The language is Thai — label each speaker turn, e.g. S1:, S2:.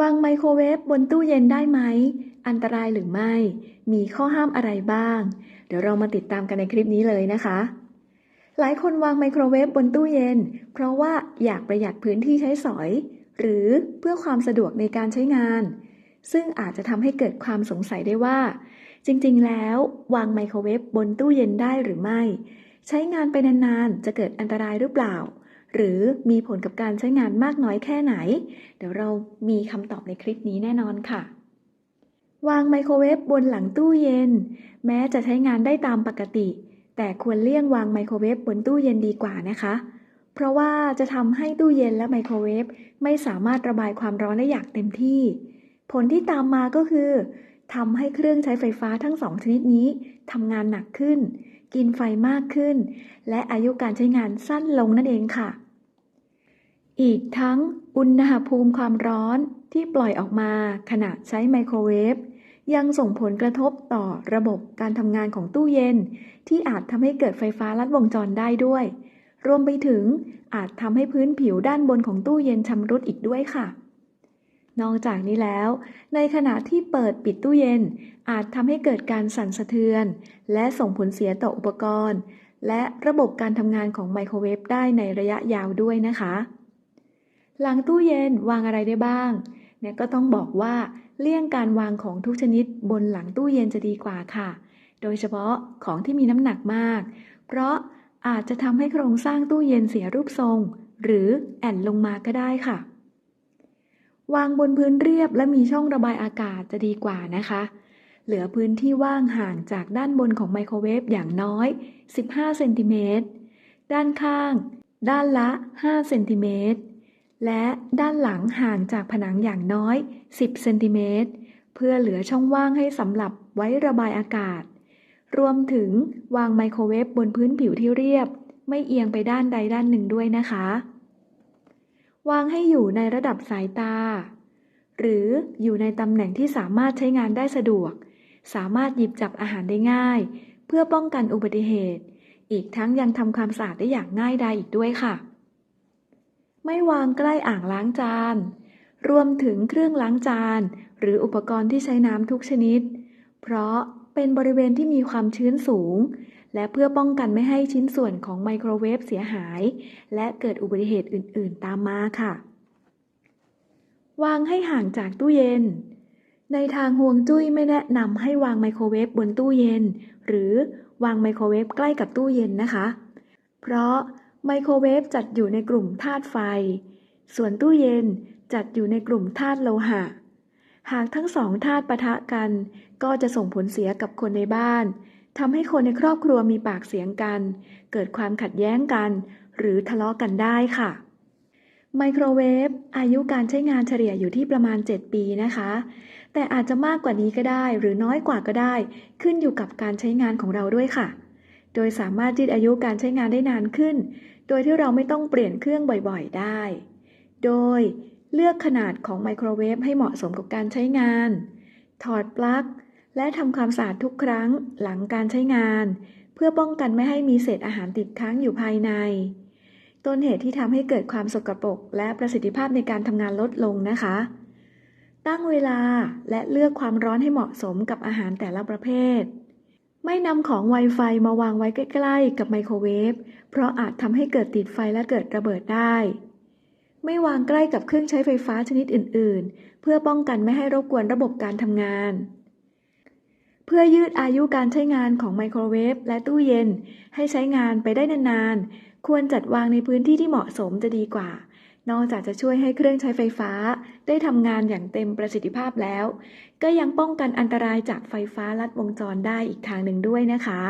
S1: วางไมโครเวฟบนตู้เย็นได้ไหม อันตรายหรือไม่ มีข้อห้ามอะไรบ้าง เดี๋ยวเรามาติดตามกันในคลิปนี้เลยนะคะ หลายคนวางไมโครเวฟบนตู้เย็น เพราะว่าอยากประหยัดพื้นที่ใช้สอย หรือเพื่อความสะดวกในการใช้งาน ซึ่งอาจจะทำให้เกิดความสงสัยได้ว่า จริงๆ แล้ววางไมโครเวฟบนตู้เย็นได้หรือไม่ ใช้งานไปนานๆ จะเกิดอันตรายหรือเปล่า หรือมีผลกับการใช้งานมากน้อยแค่ไหน เดี๋ยวเรามีคำตอบในคลิปนี้แน่นอนค่ะ วางไมโครเวฟบนหลังตู้เย็น แม้จะใช้งานได้ตามปกติ แต่ควรเลี่ยงวางไมโครเวฟบนตู้เย็นดีกว่านะคะ เพราะว่าจะทำให้ตู้เย็นและไมโครเวฟไม่สามารถระบายความร้อนได้อย่างเต็มที่ ผลที่ตามมาก็คือทำให้เครื่องใช้ไฟฟ้าทั้งสองชนิดนี้ทำงานหนักขึ้น กินไฟมากขึ้น และอายุการใช้งานสั้นลงนั่นเองค่ะ อีกทั้งอุณหภูมิความร้อนที่ปล่อยออกมาขณะใช้ไมโครเวฟยังส่งผลกระทบต่อระบบการทำงานของตู้เย็น ที่อาจทำให้เกิดไฟฟ้าลัดวงจรได้ด้วย รวมไปถึงอาจทำให้พื้นผิวด้านบนของตู้เย็นชำรุดอีกด้วยค่ะ นอกจากนี้แล้ว ในขณะที่เปิดปิดตู้เย็น อาจทำให้เกิดการสั่นสะเทือน และส่งผลเสียต่ออุปกรณ์ และระบบการทำงานของไมโครเวฟได้ในระยะยาวด้วยนะคะ หลังตู้เย็นวางอะไรได้บ้างเนี่ยก็ต้องบอกว่าเลี่ยงการวางของทุกชนิดบนหลังตู้เย็นจะดีกว่าค่ะ โดยเฉพาะของที่มีน้ำหนักมาก เพราะอาจจะทำให้โครงสร้างตู้เย็นเสียรูปทรง หรือแอ่นลงมาก็ได้ค่ะ วางบนพื้นเรียบและมีช่องระบายอากาศจะดีกว่านะคะ เหลือพื้นที่ว่างห่างจากด้านบนของไมโครเวฟอย่างน้อย 15 เซนติเมตร ด้านข้าง ด้านละ 5 เซนติเมตร และด้านหลังห่างจากผนังอย่างน้อย 10 เซนติเมตร เพื่อเหลือช่องว่างให้สำหรับไว้ระบายอากาศ รวมถึงวางไมโครเวฟบนพื้นผิวที่เรียบ ไม่เอียงไปด้านใดด้านหนึ่งด้วยนะคะ วางให้อยู่ในระดับสายตา หรืออยู่ในตำแหน่งที่สามารถใช้งานได้สะดวก สามารถหยิบจับอาหารได้ง่าย เพื่อป้องกันอุบัติเหตุ อีกทั้งยังทำความสะอาดได้อย่างง่ายดายอีกด้วยค่ะ ไม่วางใกล้อ่างล้างจาน รวมถึงเครื่องล้างจาน หรืออุปกรณ์ที่ใช้น้ำทุกชนิด เพราะเป็นบริเวณที่มีความชื้นสูง และเพื่อป้องกันไม่ให้ชิ้นส่วนของไมโครเวฟเสียหาย และเกิดอุบัติเหตุอื่น ๆ ตามมาค่ะ วางให้ห่างจากตู้เย็น ในทางห่วงจุ้ยไม่แนะนำให้วางไมโครเวฟบนตู้เย็น หรือวางไมโครเวฟใกล้กับตู้เย็นนะคะ เพราะ ไมโครเวฟจัดอยู่ในกลุ่มธาตุไฟ ส่วนตู้เย็นจัดอยู่ในกลุ่มธาตุโลหะ หากทั้งสองธาตุปะทะกัน ก็จะส่งผลเสียกับคนในบ้านทำให้คนในครอบครัวมีปากเสียงกัน เกิดความขัดแย้งกัน หรือทะเลาะกันได้ค่ะ ไมโครเวฟอายุการใช้งานเฉลี่ยอยู่ที่ประมาณ 7 ปีนะคะ แต่อาจจะมากกว่านี้ก็ได้ หรือน้อยกว่าก็ได้ ขึ้นอยู่กับการใช้งานของเราด้วยค่ะ โดยสามารถยืดอายุการใช้งานได้นานขึ้น โดยที่เราไม่ต้องเปลี่ยนเครื่องบ่อยๆได้ โดยเลือกขนาดของไมโครเวฟให้เหมาะสมกับการใช้งาน ถอดปลั๊ก และทำความสะอาดทุกครั้งหลังการใช้งาน เพื่อป้องกันไม่ให้มีเศษอาหารติดค้างอยู่ภายใน ต้นเหตุที่ทำให้เกิดความสกปรกและประสิทธิภาพในการทำงานลดลงนะคะ ตั้งเวลาและเลือกความร้อนให้เหมาะสมกับอาหารแต่ละประเภท ไม่นำของ Wi-Fi มาวางไว้ใกล้ ๆ กับไมโครเวฟ เพราะอาจทำให้เกิดติดไฟและเกิดระเบิดได้ ไม่วางใกล้กับเครื่องใช้ไฟฟ้าชนิดอื่น ๆ เพื่อป้องกันไม่ให้รบกวนระบบการทำงาน เพื่อยืดอายุการใช้งานของไมโครเวฟและตู้เย็น ให้ใช้งานไปได้นาน ๆ ควรจัดวางในพื้นที่ที่เหมาะสมจะดีกว่า นอกจากจะช่วยให้เครื่องใช้ไฟฟ้าได้ทำงานอย่างเต็มประสิทธิภาพแล้ว ก็ยังป้องกันอันตรายจากไฟฟ้าลัดวงจรได้อีกทางหนึ่งด้วยนะคะ